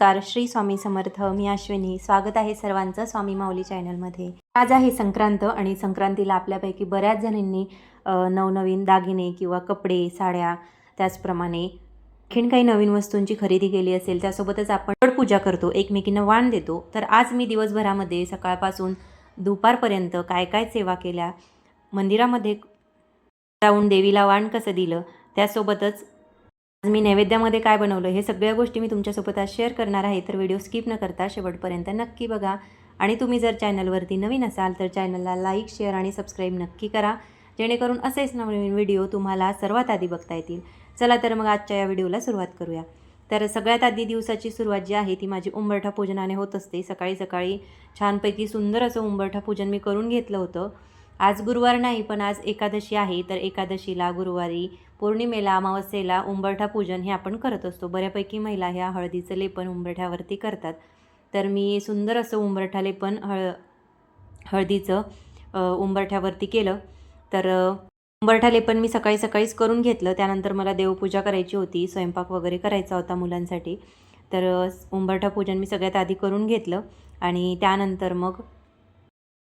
नमस्कार श्री स्वामी समर्थ मी अश्विनी. स्वागत आहे सर्वांचं स्वामी माऊली चॅनलमध्ये. आज आहे संक्रांत आणि संक्रांतीला आपल्यापैकी बऱ्याच जणींनी नवनवीन दागिने किंवा कपडे साड्या त्याचप्रमाणे आणखीन काही नवीन वस्तूंची खरेदी केली असेल त्यासोबतच आपण पूजा करतो एकमेकींना वाण देतो. तर आज मी दिवसभरामध्ये सकाळपासून दुपारपर्यंत काय काय सेवा केल्या मंदिरामध्ये जाऊन देवीला वाण कसं दिलं त्यासोबतच आज मी नैवेद्यामध्ये काय बनवलं हे सगळ्या गोष्टी मी तुमच्यासोबत आज शेअर करणार आहे. तर व्हिडिओ स्किप न करता शेवटपर्यंत नक्की बघा. आणि तुम्ही जर चॅनलवरती नवीन असाल तर चॅनलला लाईक शेअर आणि सबस्क्राईब नक्की करा. जेणेकरून असेच नवीन व्हिडिओ तुम्हाला सर्वात आधी बघता येतील. चला तर मग आजच्या या व्हिडिओला सुरुवात करूया. तर सगळ्यात आधी दिवसाची सुरुवात जी आहे ती माझी उंबरठा पूजनाने होत असते. सकाळी सकाळी छानपैकी सुंदर असं उंबरठा पूजन मी करून घेतलं होतं. आज गुरुवार नाही पण आज एकादशी आहे तर एकादशीला गुरुवारी पौर्णिमेला अमावस्येला उंबरठा पूजन हे आपण करत असतो. बऱ्यापैकी महिला ह्या हळदीचं लेपन उंबरठ्यावरती करतात. तर मी सुंदर असं उंबरठा लेपन हळ हळदीचं उंबरठ्यावरती केलं. तर उंबरठा लेपन मी सकाळी सकाळीच करून घेतलं. त्यानंतर मला देवपूजा करायची होती स्वयंपाक वगैरे करायचा होता मुलांसाठी. तर उंबरठा पूजन मी सगळ्यात आधी करून घेतलं आणि त्यानंतर मग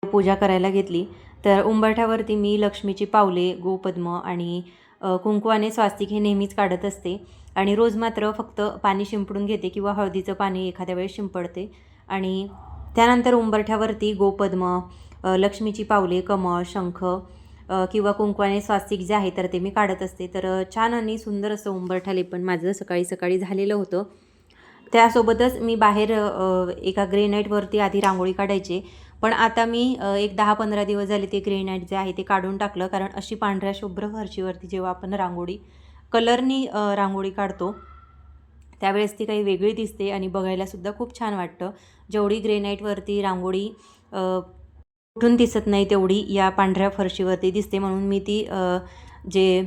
पूजा करायला घेतली. तर उंबरठ्यावरती मी लक्ष्मीची पावले गोपद्म आणि कुंकवाने स्वास्तिक हे नेहमीच काढत असते. आणि रोज मात्र फक्त पाणी शिंपडून घेते किंवा हळदीचं पाणी एखाद्या वेळेस शिंपडते. आणि त्यानंतर उंबरठ्यावरती गोपद्म लक्ष्मीची पावले कमळ शंख किंवा कुंकवाने स्वास्तिक जे आहे तर ते मी काढत असते. तर छान आणि सुंदर असं उंबरठा लेपन माझं सकाळी सकाळी झालेलं होतं. त्यासोबतच मी बाहेर एका ग्रेनाईटवरती आधी रांगोळी काढायचे. पण आता मी एक दहा पंधरा दिवस झाले ते ग्रेनाईट जे आहे ते काढून टाकलं. कारण अशी पांढऱ्या शुभ्र फरशीवरती जेव्हा आपण रांगोळी कलरनी रांगोळी काढतो त्यावेळेस ती काही वेगळी दिसते आणि बघायलासुद्धा खूप छान वाटतं. जेवढी ग्रेनाईटवरती रांगोळी कुठून दिसत नाही तेवढी या पांढऱ्या फरशीवरती दिसते. म्हणून मी ती जे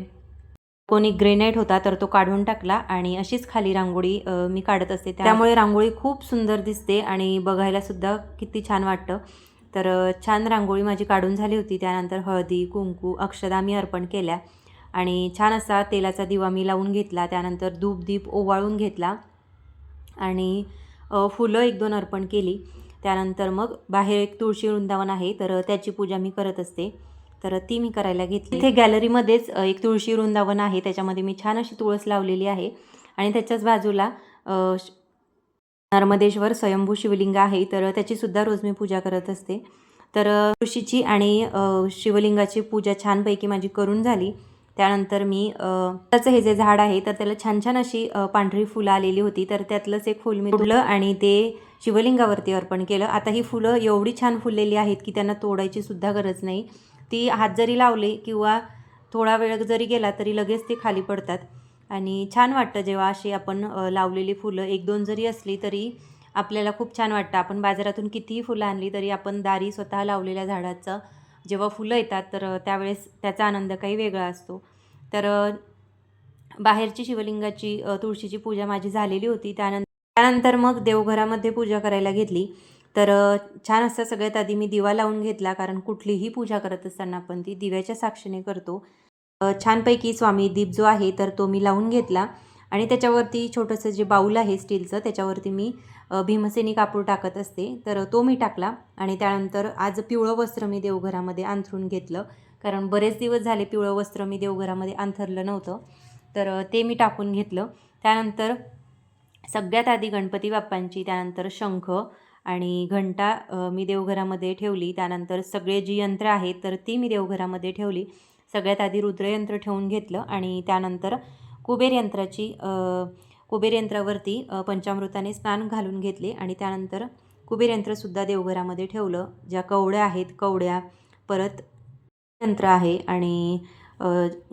कोणी ग्रेनाईट होता तर तो काढून टाकला आणि अशीच खाली रांगोळी मी काढत असते. त्यामुळे रांगोळी खूप सुंदर दिसते आणि बघायलासुद्धा किती छान वाटतं. तर छान रांगोळी माझी काढून झाली होती. त्यानंतर हळदी कुंकू अक्षदा मी अर्पण केल्या आणि छान असा तेलाचा दिवा मी लावून घेतला. त्यानंतर धूप दीप ओवाळून घेतला आणि फुलं एक दोन अर्पण केली. त्यानंतर मग बाहेर एक तुळशी वृंदावन आहे तर त्याची पूजा मी करत असते. तर ती मी करायला घेतली. इथे गॅलरीमध्येच एक तुळशी वृंदावन आहे त्याच्यामध्ये मी छान अशी तुळस लावलेली आहे. आणि त्याच्याच बाजूला नर्मदेश्वर स्वयंभू शिवलिंग आहे. तर त्याचीसुद्धा रोज मी पूजा करत असते. तर तुळशीची आणि शिवलिंगाची पूजा छानपैकी माझी करून झाली. त्यानंतर मी त्याचं हे जे झाड आहे तर त्याला छान छान अशी पांढरी फुलं आलेली होती. तर त्यातलंच एक फुल मी तोडलं आणि ते शिवलिंगावरती अर्पण केलं. आता ही फुलं एवढी छान फुललेली आहेत की त्यांना तोडायची सुद्धा गरज नाही. ती हात जरी लावले किंवा थोडा वेळ जरी गेला तरी लगेच ते खाली पडतात. आणि छान वाटतं जेव्हा अशी आपण लावलेली फुलं एक दोन जरी असली तरी आपल्याला खूप छान वाटतं. आपण बाजारातून कितीही फुलं आणली तरी आपण दारी स्वतः लावलेल्या झाडाचं जेव्हा फुलं येतात तर त्यावेळेस त्याचा आनंद काही वेगळा असतो. तर बाहेरची शिवलिंगाची तुळशीची पूजा माझी झालेली होती. त्यानंतर त्यानंतर मग देवघरामध्ये पूजा करायला घेतली. तर छान असं सगळ्यात आधी मी दिवा लावून घेतला कारण कुठलीही पूजा करत असताना आपण ती दिव्याच्या साक्षीने करतो. छानपैकी स्वामी दीप जो आहे तर तो मी लावून घेतला. आणि त्याच्यावरती छोटंसं जे बाऊल आहे स्टीलचं त्याच्यावरती मी भीमसेनी कापूर टाकत असते. तर तो मी टाकला. आणि त्यानंतर आज पिवळं वस्त्र मी देवघरामध्ये अंथरून घेतलं. कारण बरेच दिवस झाले पिवळं वस्त्र मी देवघरामध्ये अंथरलं नव्हतं. तर ते मी टाकून घेतलं. त्यानंतर सगळ्यात आधी गणपती बाप्पांची त्यानंतर शंख आणि घंटा मी देवघरामध्ये ठेवली. त्यानंतर सगळे जी यंत्र आहेत तर ती मी देवघरामध्ये ठेवली. सगळ्यात आधी रुद्रयंत्र ठेवून घेतलं आणि त्यानंतर कुबेर यंत्राची कुबेर यंत्रावरती पंचामृताने स्नान घालून घेतले आणि त्यानंतर कुबेर यंत्रसुद्धा देवघरामध्ये ठेवलं. ज्या कवड्या आहेत कवड्या परत यंत्र आहे आणि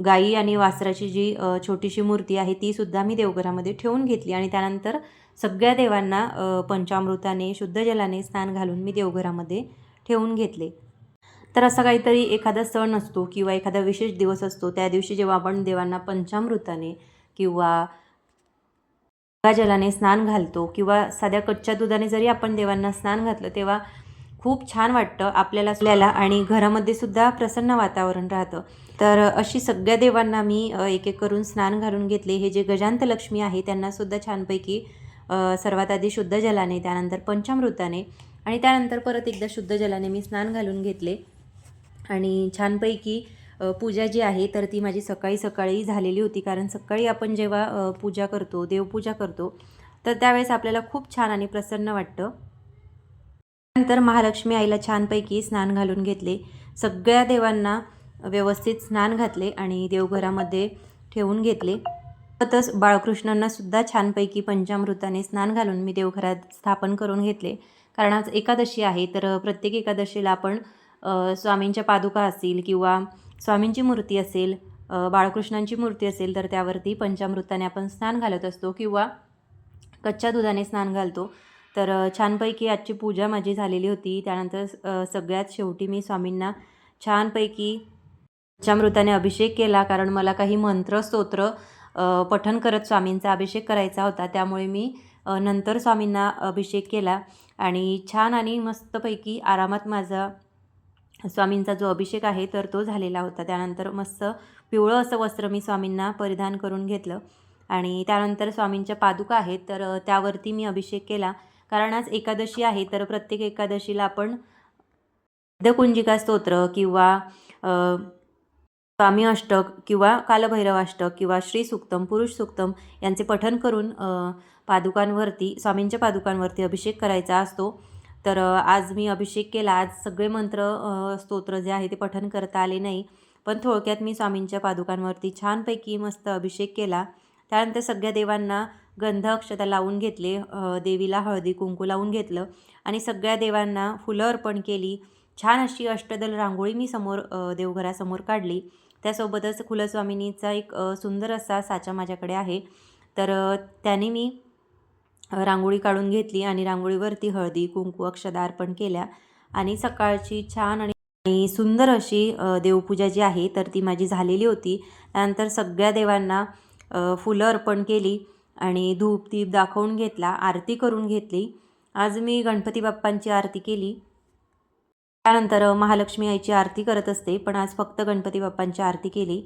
गाई आणि वासराची जी छोटीशी मूर्ती आहे ती सुद्धा मी देवघरामध्ये ठेवून घेतली आणि त्यानंतर सगळ्या देवांना पंचामृताने शुद्ध जलाने स्नान घालून मी देवघरामध्ये ठेवून घेतले. तर असा काहीतरी एखादा सण असतो किंवा एखादा विशेष दिवस असतो त्या दिवशी जेव्हा आपण देवांना पंचामृताने किंवा जलाने स्नान घालतो किंवा साध्या कच्च्या दुधाने जरी आपण देवांना स्नान घातलं तेव्हा खूप छान वाटतं आपल्याला आपल्याला आणि घरामध्ये सुद्धा प्रसन्न वातावरण राहतं. तर अशी सगळ्या देवांना मी एक एक करून स्नान घालून घेतले. हे जे गजांत लक्ष्मी आहे त्यांना सुद्धा छानपैकी सर्वात आधी शुद्ध जलाने त्यानंतर पंचामृताने आणि त्यानंतर परत एकदा शुद्ध जलाने मी स्नान घालून घेतले. आणि छानपैकी पूजा जी आहे तर ती माझी सकाळी सकाळी झालेली होती. कारण सकाळी आपण जेव्हा पूजा करतो देवपूजा करतो तर त्यावेळेस आपल्याला खूप छान आणि प्रसन्न वाटतं. नंतर महालक्ष्मी आईला छानपैकी स्नान घालून घेतले. सगळ्या देवांना व्यवस्थित स्नान घातले आणि देवघरामध्ये ठेवून घेतले. तसंच बाळकृष्णांना सुद्धा छानपैकी पंचामृताने स्नान घालून मी देवघरात स्थापन करून घेतले. कारण आज एकादशी आहे तर प्रत्येक एकादशीला आपण स्वामींच्या पादुका असतील किंवा स्वामींची मूर्ती असेल बाळकृष्णांची मूर्ती असेल तर त्यावरती पंचामृताने आपण स्नान घालत असतो किंवा कच्च्या दुधाने स्नान घालतो. तर छानपैकी आजची पूजा माझी झालेली होती. त्यानंतर सगळ्यात शेवटी मी स्वामींना छानपैकी पंचामृताने अभिषेक केला कारण मला काही मंत्र स्तोत्र पठन करत स्वामींचा अभिषेक करायचा होता. त्यामुळे मी नंतर स्वामींना अभिषेक केला. आणि छान आणि मस्तपैकी आरामात माझा स्वामींचा जो अभिषेक आहे तर तो झालेला होता. त्यानंतर मस्त पिवळं असं वस्त्र मी स्वामींना परिधान करून घेतलं. आणि त्यानंतर स्वामींच्या पादुका आहेत तर त्यावरती मी अभिषेक केला. कारण आज एकादशी आहे तर प्रत्येक एकादशीला आपण सिद्धकुंजिका स्तोत्र किंवा स्वामी अष्टक किंवा कालभैरव अष्टक किंवा श्री सुक्तम पुरुष सुक्तम यांचे पठन करून पादुकांवरती स्वामींच्या पादुकांवरती अभिषेक करायचा असतो. तर आज मी अभिषेक केला. आज सगळे मंत्र स्तोत्र जे आहे ते पठन करता आले नाही. पण थोडक्यात मी स्वामींच्या पादुकांवरती छानपैकी मस्त अभिषेक केला. त्यानंतर सगळ्या देवांना गंध अक्षता लावून घेतले देवीला हळदी कुंकू लावून घेतलं आणि सगळ्या देवांना फुलं अर्पण केली. छान अशी अष्टदल रांगोळी मी समोर देवघरासमोर काढली. त्यासोबतच कुलस्वामिनीचा एक सुंदर असा साचा माझ्याकडे आहे. तर त्याने मी रांगोळी काढून घेतली आणि रांगोळीवरती हळदी कुंकू अक्षदा अर्पण केल्या. आणि सकाळची छान आणि आणि सुंदर अशी देवपूजा जी आहे तर ती माझी झालेली होती. त्यानंतर सगळ्या देवांना फुलं अर्पण केली आणि धूप दीप दाखवून घेतला आरती करून घेतली. आज मी गणपती बाप्पांची आरती केली. त्यानंतर महालक्ष्मी आईची आरती करत असते पण आज फक्त गणपती बाप्पांची आरती केली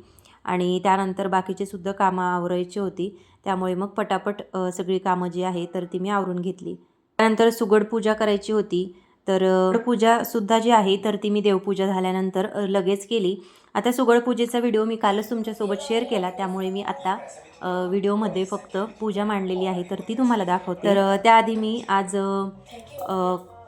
आणि त्यानंतर बाकीचे सुद्धा कामं आवरायची होती. त्यामुळे मग पटापट सगळी कामं जी आहे तर ती मी आवरून घेतली. त्यानंतर सुगड पूजा करायची होती तर पूजासुद्धा जी आहे तर ती मी देवपूजा झाल्यानंतर लगेच केली. आता सुगड पूजेचा व्हिडिओ मी कालच तुमच्यासोबत शेअर केला त्यामुळे मी आता व्हिडिओमध्ये फक्त पूजा मांडलेली आहे तर ती तुम्हाला दाखवते. तर त्याआधी मी आज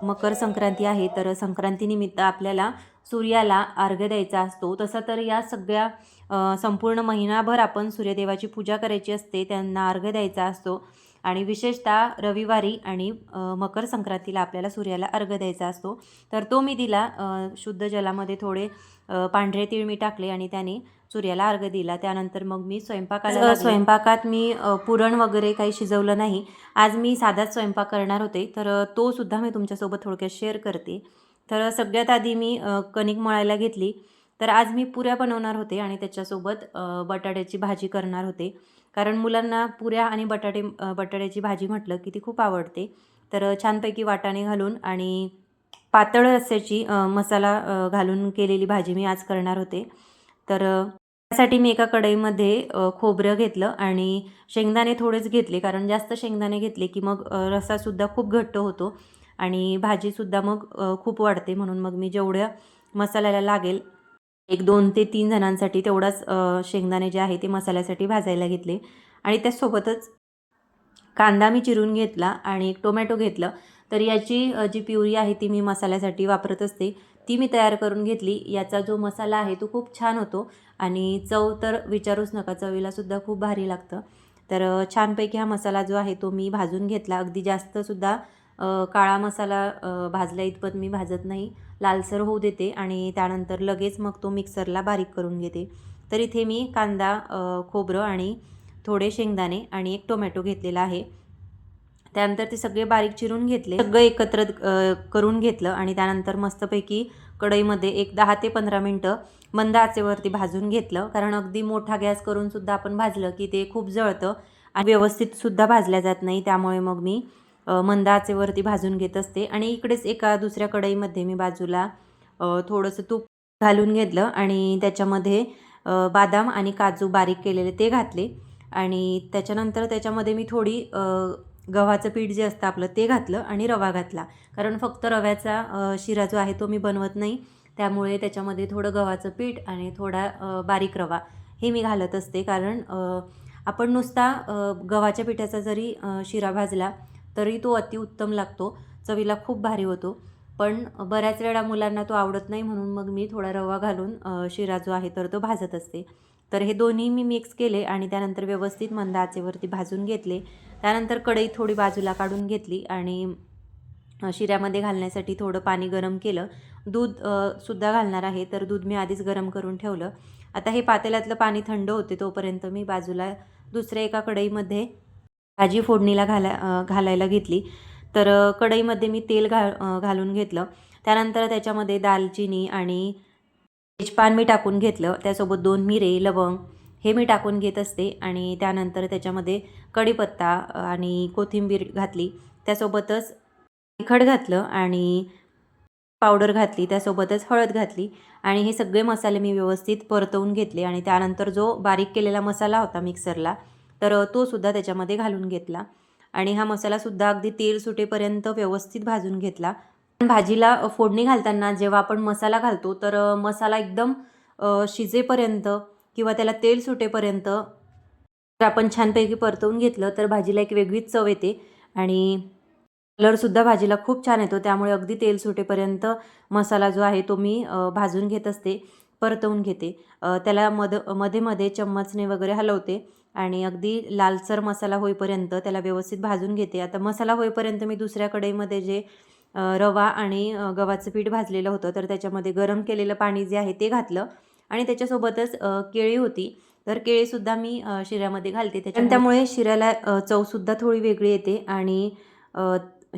मकर संक्रांती आहे तर संक्रांतीनिमित्त आपल्याला सूर्याला अर्घ्य द्यायचा असतो. तसं तर या सगळ्या संपूर्ण महिनाभर आपण सूर्यदेवाची पूजा करायची असते त्यांना अर्घ्य द्यायचा असतो. आणि विशेषतः रविवारी आणि मकर संक्रांतीला आपल्याला सूर्याला अर्घ्य द्यायचा असतो. तर तो मी दिला शुद्ध जलामध्ये थोडे पांढरे तीळ मी टाकले आणि त्याने सूर्याला अर्घ्य दिला. त्यानंतर मग मी स्वयंपाकाला. स्वयंपाकात मी पुरण वगैरे काही शिजवलं नाही. आज मी साधाच स्वयंपाक करणार होते. तर तो सुद्धा मी तुमच्यासोबत थोडक्यात शेअर करते. तर सगळ्यात आधी मी कणिक मळायला घेतली. तर आज मी पुऱ्या बनवणार होते आणि त्याच्यासोबत बटाट्याची भाजी करणार होते. कारण मुलांना पुऱ्या आणि बटाटे बटाट्याची भाजी म्हटलं की ती खूप आवडते. तर छानपैकी वाटाणे घालून आणि पातळ रस्स्याची मसाला घालून केलेली भाजी मी आज करणार होते. तर त्यासाठी मी एका कढईमध्ये खोबरं घेतलं आणि शेंगदाणे थोडेच घेतले कारण जास्त शेंगदाणे घेतले की मग रसासुद्धा रस्सासुद्धा खूप घट्ट होतो आणि भाजीसुद्धा मग खूप वाढते. म्हणून मग मी जेवढ्या मसाल्याला लागेल एक दोन ते तीन जणांसाठी तेवढाच शेंगदाणे जे आहे ते मसाल्यासाठी भाजायला घेतले. आणि त्यासोबतच कांदा मी चिरून घेतला आणि एक टोमॅटो घेतलं. तर याची जी प्युरी आहे ती मी मसाल्यासाठी वापरत असते ती मी तयार करून घेतली. याचा जो मसाला आहे तो खूप छान होतो आणि चव तर विचारूच नका चवीलासुद्धा खूप भारी लागतं. तर छानपैकी हा मसाला जो आहे तो मी भाजून घेतला. अगदी जास्तसुद्धा काळा मसाला भाजला इतपत मी भाजत नाही. लालसर होऊ देते आणि त्यानंतर लगेच मग तो मिक्सरला बारीक करून घेते. तर इथे मी कांदा खोबरं आणि थोडे शेंगदाणे आणि एक टोमॅटो घेतलेला आहे. त्यानंतर ते सगळे बारीक चिरून घेतले. सगळं एकत्र करून घेतलं आणि त्यानंतर मस्तपैकी कढईमध्ये एक दहा ते पंधरा मिनटं मंद आचेवरती भाजून घेतलं. कारण अगदी मोठा गॅस करूनसुद्धा आपण भाजलं की ते खूप जळतं आणि व्यवस्थितसुद्धा भाजल्या जात नाही. त्यामुळे मग मी मंद आचेवरती भाजून घेत असते. आणि इकडेच एका दुसऱ्या कढईमध्ये मी बाजूला थोडंसं तूप घालून घेतलं आणि त्याच्यामध्ये बदाम बादाम आणि काजू बारीक केलेले ते घातले. आणि त्याच्यानंतर त्याच्यामध्ये मी थोडी गव्हाचं पीठ जे असतं आपलं ते घातलं आणि रवा घातला. कारण फक्त रव्याचा शिरा जो आहे तो मी बनवत नाही. त्यामुळे त्याच्यामध्ये थोडं गव्हाचं पीठ आणि थोडा बारीक रवा हे मी घालत असते. कारण आपण नुसता गव्हाच्या पिठाचा जरी शिरा भाजला तरी तो अतिउत्तम लागतो. चवीला खूप भारी होतो. पण बऱ्याच वेळा मुलांना तो आवडत नाही म्हणून मग मी थोडा रवा घालून शिरा जो आहे तर तो भाजत असते. तर हे दोन्ही मी मिक्स केले आणि त्यानंतर व्यवस्थित मंद आचेवरती भाजून घेतले. त्यानंतर कढई थोडी बाजूला काढून घेतली आणि शिऱ्यामध्ये घालण्यासाठी थोडं पाणी गरम केलं. दूध सुद्धा घालणार आहे तर दूध मी आधीच गरम करून ठेवलं. आता हे पातेल्यातलं पाणी थंड होते तोपर्यंत मी बाजूला दुसऱ्या एका कढईमध्ये भाजी फोडणीला घाला घालायला घेतली. तर कढईमध्ये मी तेल घा घालून घेतलं. त्यानंतर त्याच्यामध्ये दालचिनी आणि तेजपान मी टाकून घेतलं. त्यासोबत दोन मिरे लवंग हे मी टाकून घेत असते आणि त्यानंतर त्याच्यामध्ये कढीपत्ता आणि कोथिंबीर घातली. त्यासोबतच तिखट घातलं आणि पावडर घातली. त्यासोबतच हळद घातली आणि हे सगळे मसाले मी व्यवस्थित परतवून घेतले आणि त्यानंतर जो बारीक केलेला मसाला होता मिक्सरला तर तो सुद्धा त्याच्यामध्ये घालून घेतला. आणि हा मसालासुद्धा अगदी तेल सुटेपर्यंत व्यवस्थित भाजून घेतला. भाजीला फोडणी घालताना जेव्हा आपण मसाला घालतो तर मसाला एकदम शिजेपर्यंत किंवा त्याला तेल सुटेपर्यंत जर आपण छानपैकी परतवून घेतलं तर भाजीला एक वेगळीच चव येते आणि कलरसुद्धा भाजीला खूप छान येतो. त्यामुळे अगदी तेल सुटेपर्यंत मसाला जो आहे तो मी भाजून घेत असते परतवून घेते. त्याला मधमध्ये मध्ये चम्मचने वगैरे हलवते आणि अगदी लालसर मसाला होईपर्यंत त्याला व्यवस्थित भाजून घेते. आता मसाला होईपर्यंत मी दुसऱ्या कढईमध्ये जे रवा आणि गव्हाचं पीठ भाजलेलं होतं. तर त्याच्यामध्ये गरम केलेलं पाणी जे आहे ते घातलं आणि त्याच्यासोबतच केळी होती. तर केळीसुद्धा मी शिऱ्यामध्ये घालते. त्याच्या त्यामुळे शिऱ्याला चवसुद्धा थोडी वेगळी येते आणि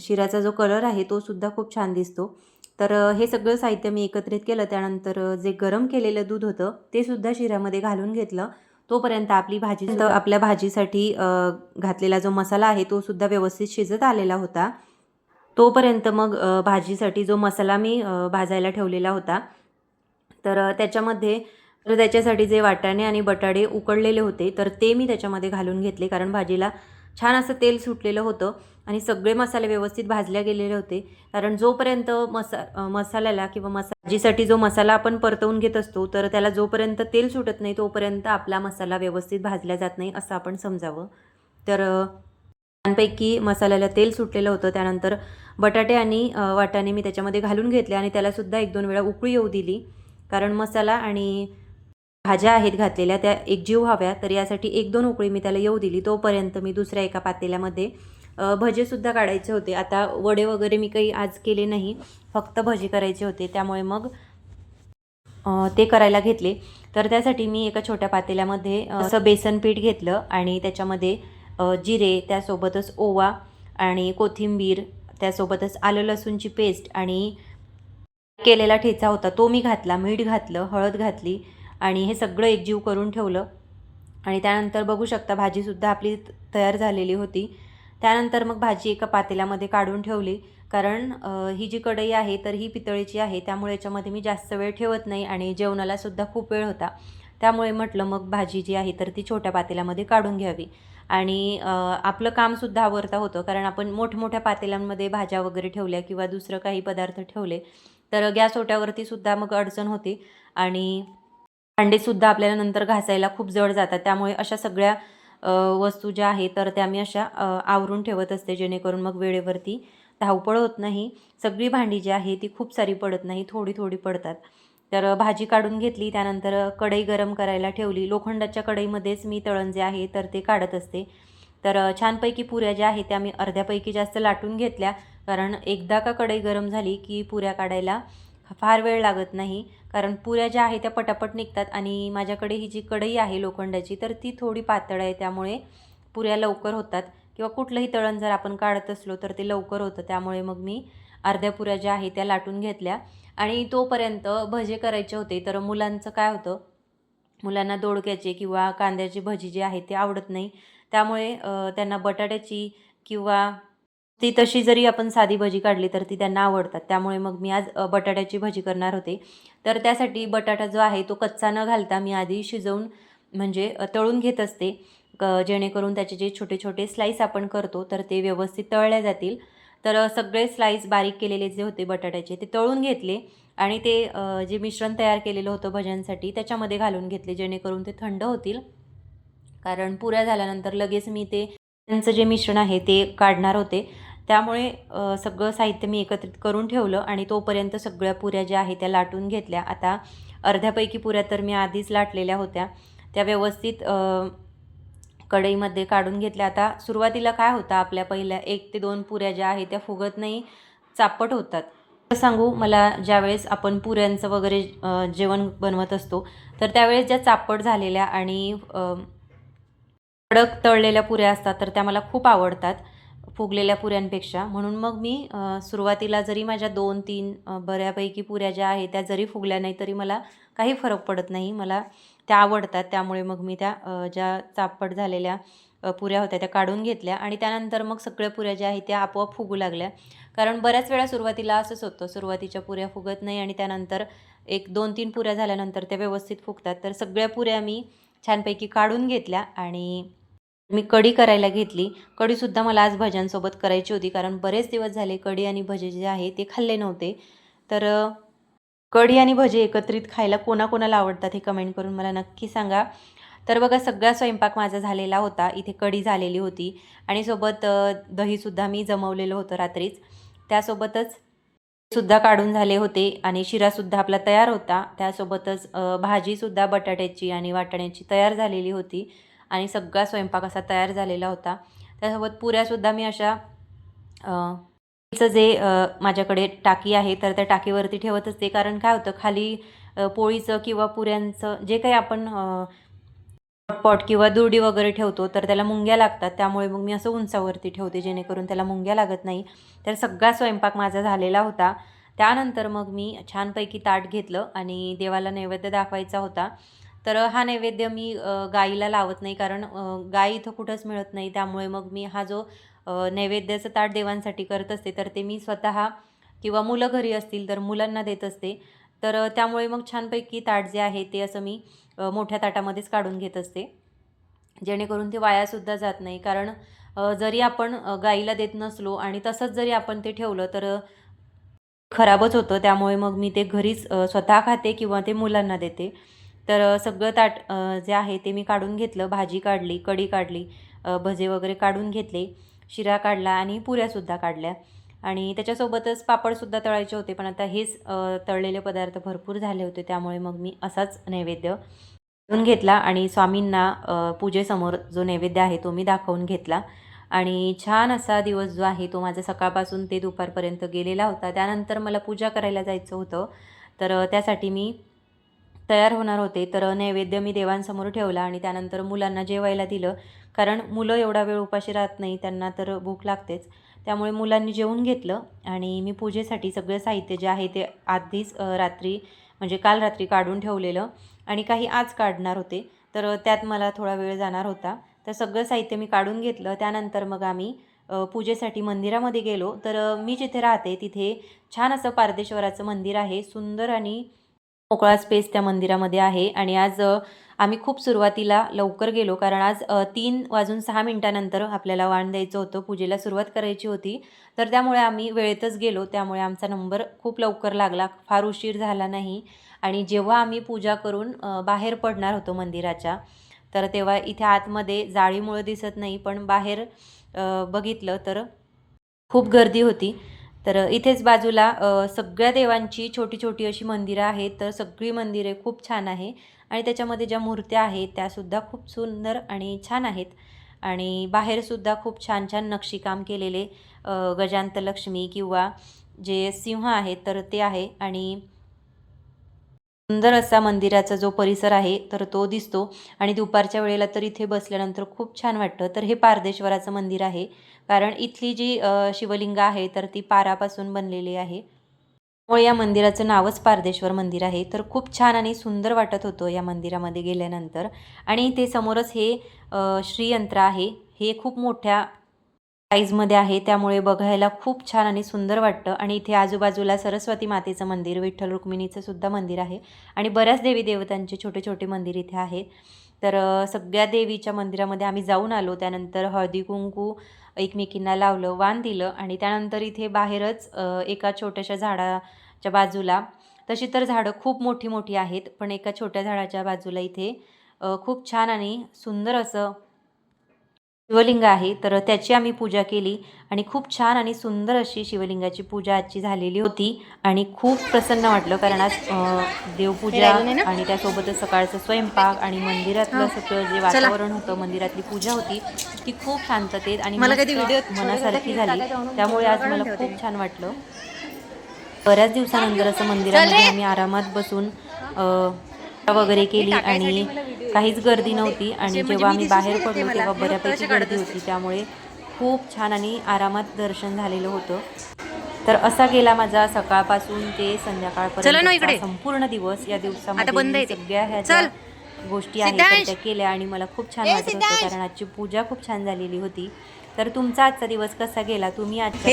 शिऱ्याचा जो कलर आहे तो सुद्धा खूप छान दिसतो. तर हे सगळं साहित्य मी एकत्रित केलं. त्यानंतर जे गरम केलेलं दूध होतं ते सुद्धा शिऱ्यामध्ये घालून घेतलं. तोपर्यंत आपली भाजी तर आपल्या भाजीसाठी घातलेला जो मसाला आहे तो सुद्धा व्यवस्थित शिजत आलेला होता. तोपर्यंत मग भाजीसाठी जो मसाला मी भाजायला ठेवलेला होता तर त्याच्यामध्ये तर त्याच्यासाठी जे वाटाणे आणि बटाटे उकडलेले होते तर ते मी त्याच्यामध्ये घालून घेतले कारण भाजीला छान असं तेल सुटलेलं होतं आणि सगळे मसाले व्यवस्थित भाजल्या गेलेले होते. कारण जोपर्यंत मसा मसाल्याला किंवा मसा भाजीसाठी जो मसाला आपण परतवून घेत असतो तर त्याला जोपर्यंत तेल सुटत नाही तोपर्यंत आपला मसाला व्यवस्थित भाजला जात नाही असं आपण समजावं. तर छानपैकी मसाल्याला तेल सुटलेलं होतं. त्यानंतर बटाटे आणि वाटाणे मी त्याच्यामध्ये घालून घेतले आणि त्यालासुद्धा एक दोन वेळा उकळी येऊ दिली. कारण मसाला आणि भाज्या आहेत घातलेल्या त्या एकजीव व्हाव्या तर यासाठी एक दोन उकळी मी त्याला येऊ दिली. तोपर्यंत मी दुसऱ्या एका पातेल्यामध्ये भजेसुद्धा काढायचे होते. आता वडे वगैरे मी काही आज केले नाही. फक्त भजी करायचे होते. त्यामुळे मग ते करायला घेतले. तर त्यासाठी मी एका छोट्या पातेल्यामध्ये असं बेसन पीठ घेतलं आणि त्याच्यामध्ये जिरे त्यासोबतच ओवा आणि कोथिंबीर त्यासोबतच आलं लसूणची पेस्ट आणि केलेला ठेचा होता. तो मी घातला मीठ घातलं हळद घातली आणि हे सगळं एकजीव करून ठेवलं. आणि त्यानंतर बघू शकता भाजीसुद्धा आपली त- तयार झालेली होती. त्यानंतर मग भाजी एका पातेल्यामध्ये काढून ठेवली. कारण ही जी कढई आहे तर ही पितळेची आहे. त्यामुळे याच्यामध्ये मी जास्त वेळ ठेवत नाही आणि जेवणालासुद्धा खूप वेळ होता. त्यामुळे म्हटलं मग भाजी जी आहे तर ती छोट्या पातेल्यामध्ये काढून घ्यावी. आणि आपलं कामसुद्धा आवरता होतं. कारण आपण मोठमोठ्या पातेल्यांमध्ये भाज्या वगैरे ठेवल्या किंवा दुसरं काही पदार्थ ठेवले तर गॅस ओट्यावरती सुद्धा मग अडचण होती. आणि भांडेसुद्धा आपल्याला नंतर घासायला खूप जड जातात. त्यामुळे अशा सगळ्या वस्तू ज्या आहेत तर त्या मी अशा आवरून ठेवत असते. जेणेकरून मग वेळेवरती धावपळ होत नाही. सगळी भांडी जी आहे ती खूप सारी पडत नाही. थोडी थोडी पडतात. तर भाजी काढून घेतली त्यानंतर कढई गरम करायला ठेवली. लोखंडाच्या कढईमध्येच मी तळण जे आहे तर ते काढत असते. तर छानपैकी पुऱ्या ज्या आहेत त्या मी अर्ध्यापैकी जास्त लाटून घेतल्या. कारण एकदा का कढई गरम झाली की पुऱ्या काढायला फार वेळ लागत नाही. कारण पुऱ्या ज्या आहेत त्या पटापट निघतात आणि माझ्याकडे ही जी कढई आहे लोखंडाची तर ती थोडी पातळ आहे. त्यामुळे पुऱ्या लवकर होतात. किंवा कुठलंही तळण जर आपण काढत असलो तर ते लवकर होतं. त्यामुळे मग मी अर्ध्या पुऱ्या ज्या आहेत त्या लाटून घेतल्या. आणि तोपर्यंत भजे करायचे होते. तर मुलांचं काय होतं? मुलांना दोडक्याचे किंवा कांद्याची भजी जी आहे ते आवडत नाही. त्यामुळे त्यांना बटाट्याची किंवा ती तशी जरी आपण साधी भजी काढली तर ती त्यांना आवडतात. त्यामुळे मग मी आज बटाट्याची भजी करणार होते. तर त्यासाठी बटाटा जो आहे तो कच्चा न घालता मी आधी शिजवून म्हणजे तळून घेत असते. क जेणेकरून त्याचे जे छोटे छोटे स्लाईस आपण करतो तर ते व्यवस्थित तळले जातील. तर सगळे स्लाईस बारीक केलेले जे होते बटाट्याचे ते तळून घेतले आणि ते जे मिश्रण तयार केलेलं होतं भज्यांसाठी त्याच्यामध्ये घालून घेतले जेणेकरून ते थंड होतील. कारण पुऱ्या झाल्यानंतर लगेच मी ते त्यांचं जे मिश्रण आहे ते काढणार होते. त्यामुळे सगळं साहित्य मी एकत्रित करून ठेवलं आणि तोपर्यंत सगळ्या पुऱ्या ज्या आहेत त्या लाटून घेतल्या. आता अर्ध्यापैकी पुऱ्या तर मी आधीच लाटलेल्या होत्या. त्या व्यवस्थित कढईमध्ये काढून घेतल्या. आता सुरुवातीला काय होतं आपल्या पहिल्या एक ते दोन पुऱ्या ज्या आहेत त्या फुगत नाही चापट होतात. तर सांगू मला ज्यावेळेस आपण पुऱ्यांचं वगैरे जेवण बनवत असतो तर त्यावेळेस ज्या चापट झालेल्या आणि कडक तळलेल्या पुऱ्या असतात तर त्या मला खूप आवडतात फुगलेल्या पुऱ्यांपेक्षा. म्हणून मग मी सुरुवातीला जरी माझ्या दोन तीन बऱ्यापैकी पुऱ्या ज्या आहेत त्या जरी फुगल्या नाही तरी मला काही फरक पडत नाही. मला त्या आवडतात त्यामुळे मग मी त्या ज्या चापट झालेल्या पुऱ्या होत्या त्या काढून घेतल्या आणि त्यानंतर मग सगळ्या पुऱ्या ज्या आहेत त्या आपोआप फुगू लागल्या. कारण बऱ्याच वेळा सुरुवातीला असंच होतं सुरुवातीच्या पुऱ्या फुगत नाही आणि त्यानंतर एक दोन तीन पुऱ्या झाल्यानंतर त्या व्यवस्थित फुगतात. तर सगळ्या पुऱ्या मी छानपैकी काढून घेतल्या आणि मी कढी करायला घेतली. कढीसुद्धा मला आज भज्यांसोबत करायची होती कारण बरेच दिवस झाले कढी आणि भजे जे आहे ते खाल्ले नव्हते. तर कढी आणि भजे एकत्रित खायला कोणाकोणाला आवडतात हे कमेंट करून मला नक्की सांगा. तर बघा सगळा स्वयंपाक माझा झालेला होता. इथे कढी झालेली होती. आणि सोबत दहीसुद्धा मी जमवलेलं होतं रात्रीच. त्यासोबतच सुद्धा काढून झाले होते आणि शिरासुद्धा आपला तयार होता. त्यासोबतच भाजीसुद्धा बटाट्याची आणि वाटाण्याची तयार झालेली होती. आणि सगळा स्वयंपाक असा तयार झालेला होता. त्यासोबत पुऱ्यासुद्धा मी अशा चं जे माझ्याकडे टाकी आहे तर त्या टाकीवरती ठेवत असते कारण काय होतं खाली पोळीचं किंवा पुऱ्यांचं जे काही आपण पॉट किंवा दुर्डी वगैरे ठेवतो तर त्याला मुंग्या लागतात. त्यामुळे मग मी असं उंचावरती ठेवते जेणेकरून त्याला मुंग्या लागत नाही. तर सगळा स्वयंपाक माझा झालेला होता. त्यानंतर मग मी छानपैकी ताट घेतलं आणि देवाला नैवेद्य दाखवायचा होता. तर हा नैवेद्य मी गाईला लावत नाही कारण गाय इथं कुठंच मिळत नाही. त्यामुळे मग मी हा जो नैवेद्याचं ताट देवांसाठी करत असते तर ते मी स्वतः किंवा मुलं घरी असतील तर मुलांना देत असते. तर त्यामुळे मग छानपैकी ताट जे आहे ते असं मी मोठ्या ताटामध्येच काढून घेत असते. जेणेकरून ते वायासुद्धा जात नाही. कारण जरी आपण गाईला देत नसलो आणि तसंच जरी आपण ते ठेवलं तर खराबच होतं. त्यामुळे मग मी ते घरीच स्वतः खाते किंवा ते मुलांना देते. तर सगळं ताट जे आहे ते मी काढून घेतलं. भाजी काढली कढी काढली भजे वगैरे काढून घेतले. शिरा काढला आणि पुऱ्यासुद्धा काढल्या. आणि त्याच्यासोबतच पापडसुद्धा तळायचे होते पण आता हेच तळलेले पदार्थ भरपूर झाले होते त्यामुळे मग मी असाच नैवेद्य घेऊन घेतला आणि स्वामींना पूजेसमोर जो नैवेद्य आहे तो मी दाखवून घेतला. आणि छान असा दिवस जो आहे तो माझा सकाळपासून ते दुपारपर्यंत गेलेला होता. त्यानंतर मला पूजा करायला जायचं होतं. तर त्यासाठी मी तयार होणार होते. तर नैवेद्य मी देवांसमोर ठेवला आणि त्यानंतर मुलांना जेवायला दिलं. कारण मुलं एवढा वेळ उपाशी राहत नाही त्यांना तर भूक लागतेच. त्यामुळे मुलांनी जेवून घेतलं आणि मी पूजेसाठी सगळं साहित्य जे आहे ते आधीच रात्री म्हणजे काल रात्री काढून ठेवलेलं आणि काही आज काढणार होते. तर त्यात मला थोडा वेळ जाणार होता. तर सगळं साहित्य मी काढून घेतलं. त्यानंतर मग आम्ही पूजेसाठी मंदिरामध्ये गेलो. तर मी जिथे राहते तिथे छान असं पारदेश्वराचं मंदिर आहे. सुंदर आणि मोकळा स्पेस त्या मंदिरामध्ये आहे. आणि आज आम्ही खूप सुरुवातीला लवकर गेलो कारण आज तीन वाजून सहा मिनटानंतर आपल्याला वाण द्यायचं होतं पूजेला सुरुवात करायची होती. तर त्यामुळे आम्ही वेळेतच गेलो. त्यामुळे आमचा नंबर खूप लवकर लागला. फार उशीर झाला नाही. आणि जेव्हा आम्ही पूजा करून बाहेर पडणार होतो मंदिराच्या तर तेव्हा इथे आतमध्ये जाळीमुळं दिसत नाही पण बाहेर बघितलं तर खूप गर्दी होती. तर इथेच बाजूला सगळ्या देवांची छोटी छोटी अशी मंदिरं आहेत. तर सगळी मंदिरे खूप छान आहे. आणि त्याच्यामध्ये ज्या मूर्त्या आहेत त्यासुद्धा खूप सुंदर आणि छान आहेत. आणि बाहेरसुद्धा खूप छान छान नक्षीकाम केलेले गजांतलक्ष्मी गजांत लक्ष्मी किंवा जे सिंह आहेत तर ते आहे. आणि सुंदर असा मंदिराचा जो परिसर आहे तर तो दिसतो. आणि दुपारच्या वेळेला तर इथे बसल्यानंतर खूप छान वाटतं. तर हे पारदेश्वराचं मंदिर आहे. कारण इथली जी शिवलिंग आहे तर ती पारापासून बनलेली आहे. त्यामुळे या मंदिराचं नावच पारदेश्वर मंदिर आहे. तर खूप छान आणि सुंदर वाटत होतं या मंदिरामध्ये गेल्यानंतर. आणि ते समोरच हे श्रीयंत्र आहे. हे खूप मोठ्या साईजमध्ये आहे. त्यामुळे बघायला खूप छान आणि सुंदर वाटतं. आणि इथे आजूबाजूला सरस्वती मातेचं मंदिर विठ्ठल रुक्मिणीचं सुद्धा मंदिर आहे. आणि बऱ्याच देवी देवतांचे छोटे छोटे मंदिर इथे आहेत तर सगळ्या देवीच्या मंदिरामध्ये आम्ही जाऊन आलो. त्यानंतर हळदी कुंकू एकमेकींना लावलं वाण दिलं आणि त्यानंतर इथे बाहेरच एका छोट्याशा झाडाच्या बाजूला तशी तर झाडं खूप मोठी मोठी आहेत पण एका छोट्या झाडाच्या बाजूला इथे खूप छान आणि सुंदर असं शिवलिंग आहे तर त्याची आम्ही पूजा केली आणि खूप छान आणि सुंदर अशी शिवलिंगाची पूजा आजची झालेली होती आणि खूप प्रसन्न वाटलं कारण आज देवपूजा आणि त्यासोबतच सकाळचं स्वयंपाक आणि मंदिरातलं सगळं जे वातावरण होतं मंदिरातली पूजा होती ती खूप शांततेत आणि मनासारखी झाली. त्यामुळे आज मला खूप छान वाटलं. बऱ्याच दिवसानंतर असं मंदिरामध्ये आम्ही आरामात बसून वगैरे केली आणि काहीच गर्दी नव्हती आणि जेव्हा आम्ही बाहेर पडलो तेव्हा बऱ्यापैकी गर्दी होती. त्यामुळे खूप छान आणि आरामात दर्शन झालेलं होतं. तर असा गेला माझा सकाळपासून ते संध्याकाळपर्यंत संपूर्ण दिवस या दिवसामध्ये सगळ्या ह्या गोष्टी आहेत त्या केल्या आणि मला खूप छान वाटत होतं कारण आजची पूजा खूप छान झालेली होती. तर तुमचा आजचा दिवस कसा गेला? तुम्ही आजच्या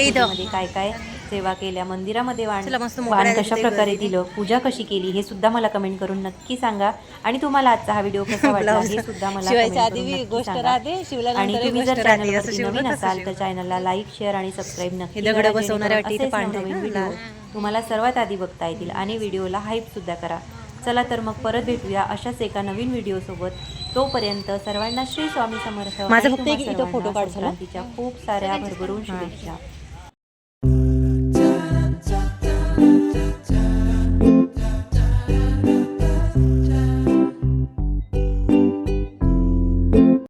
काय काय सेवा केल्या? मंदिरामध्ये वाण वाण कशा प्रकारे दिलं? पूजा कशी केली? हे सुद्धा मला कमेंट करून नक्की सांगा. आणि तुम्हाला आजचा हा व्हिडिओ कसा वाटला? हे सुद्धा मला आणि तुम्ही जर शिवलं नवीन असाल तर चॅनलला लाईक शेअर आणि सबस्क्राईब नक्की. तुम्हाला सर्वात आधी बघता येतील आणि व्हिडिओला हाईप सुद्धा करा. चला तर मग परत भेटूया अशाच एका नवीन व्हिडिओ सोबत तोपर्यंत सर्वांना श्री स्वामी समर्थ. माझा फक्त एक फोटो काढ झाला. संक्रांतीच्या खूप साऱ्या भरभरून शुभेच्छा.